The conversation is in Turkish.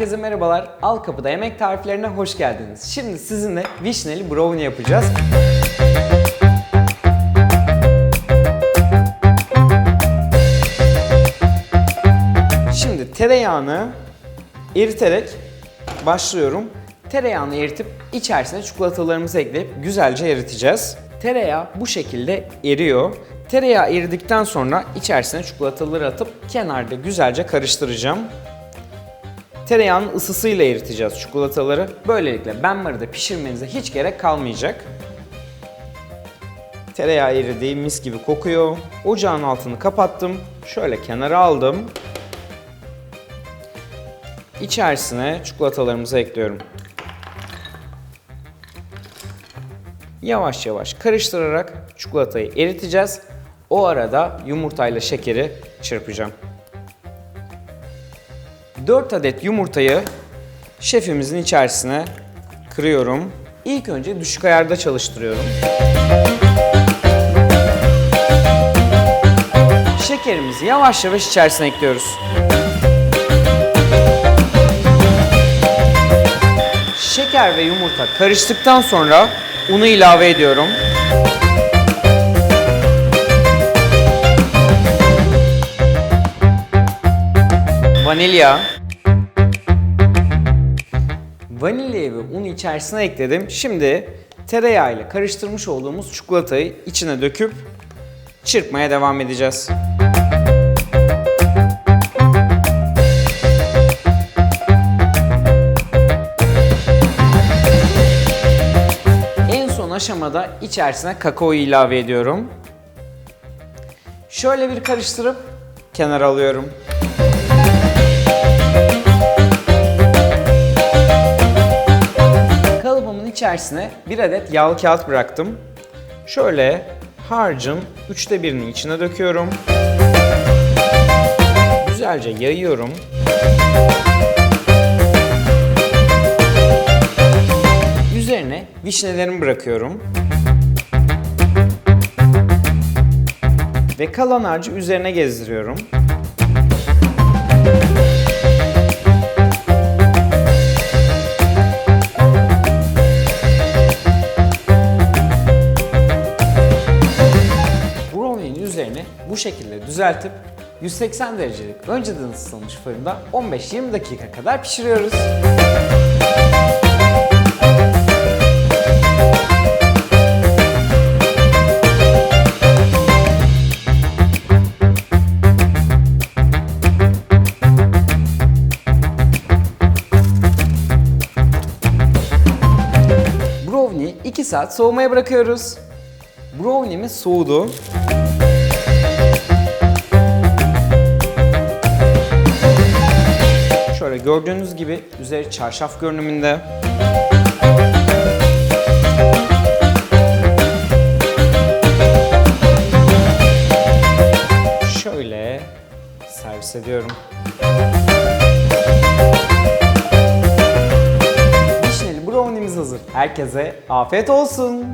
Herkese merhabalar. Al Kapıda Yemek Tariflerine hoş geldiniz. Şimdi sizinle vişneli brownie yapacağız. Şimdi tereyağını eriterek başlıyorum. Tereyağını eritip içerisine çikolatalarımızı ekleyip güzelce eriteceğiz. Tereyağı bu şekilde eriyor. Tereyağı eridikten sonra içerisine çikolataları atıp kenarda güzelce karıştıracağım. Tereyağının ısısıyla eriteceğiz çikolataları. Böylelikle benmarıda pişirmenize hiç gerek kalmayacak. Tereyağı eridi, mis gibi kokuyor. Ocağın altını kapattım. Şöyle kenara aldım. İçerisine çikolatalarımızı ekliyorum. Yavaş yavaş karıştırarak çikolatayı eriteceğiz. O arada yumurtayla şekeri çırpacağım. 4 adet yumurtayı şefimizin içerisine kırıyorum. İlk önce düşük ayarda çalıştırıyorum. Şekerimizi yavaş yavaş içerisine ekliyoruz. Şeker ve yumurta karıştıktan sonra unu ilave ediyorum. Vanilya. Vanilyayı ve unu içerisine ekledim. Şimdi tereyağı ile karıştırmış olduğumuz çikolatayı içine döküp çırpmaya devam edeceğiz. En son aşamada içerisine kakaoyu ilave ediyorum. Şöyle bir karıştırıp kenara alıyorum. İçerisine bir adet yağlı kağıt bıraktım. Şöyle harcın üçte birini içine döküyorum. Güzelce yayıyorum. Üzerine vişnelerimi bırakıyorum. Ve kalan harcı üzerine gezdiriyorum. Bu şekilde düzeltip 180 derecelik önceden ısıtılmış fırında 15-20 dakika kadar pişiriyoruz. Brownie 2 saat soğumaya bırakıyoruz. Brownie'miz soğudu. Gördüğünüz gibi üzeri çarşaf görünümünde. Şöyle servis ediyorum. Vişneli brownie'miz hazır. Herkese afiyet olsun.